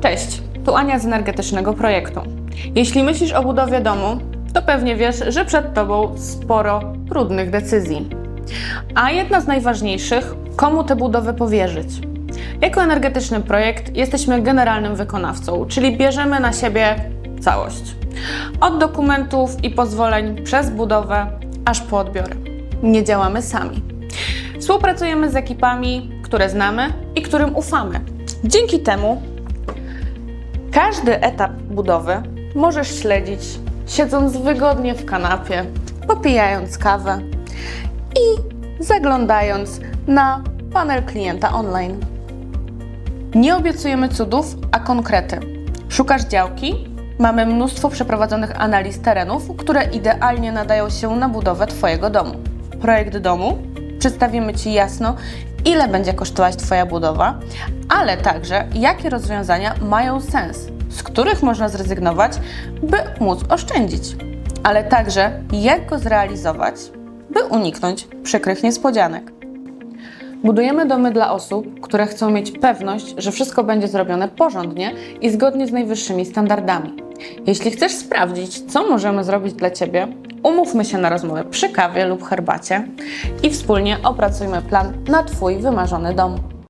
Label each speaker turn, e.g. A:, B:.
A: Cześć, tu Ania z energetycznego projektu. Jeśli myślisz o budowie domu, to pewnie wiesz, że przed Tobą sporo trudnych decyzji. A jedna z najważniejszych, komu tę budowę powierzyć. Jako energetyczny projekt jesteśmy generalnym wykonawcą, czyli bierzemy na siebie całość. Od dokumentów i pozwoleń przez budowę, aż po odbiory. Nie działamy sami. Współpracujemy z ekipami, które znamy i którym ufamy. Dzięki temu każdy etap budowy możesz śledzić siedząc wygodnie w kanapie, popijając kawę i zaglądając na panel klienta online. Nie obiecujemy cudów, a konkrety. Szukasz działki? Mamy mnóstwo przeprowadzonych analiz terenów, które idealnie nadają się na budowę Twojego domu. Projekt domu przedstawimy Ci jasno, ile będzie kosztować Twoja budowa, ale także jakie rozwiązania mają sens, z których można zrezygnować, by móc oszczędzić, ale także jak go zrealizować, by uniknąć przykrych niespodzianek. Budujemy domy dla osób, które chcą mieć pewność, że wszystko będzie zrobione porządnie i zgodnie z najwyższymi standardami. Jeśli chcesz sprawdzić, co możemy zrobić dla Ciebie, umówmy się na rozmowę przy kawie lub herbacie i wspólnie opracujmy plan na Twój wymarzony dom.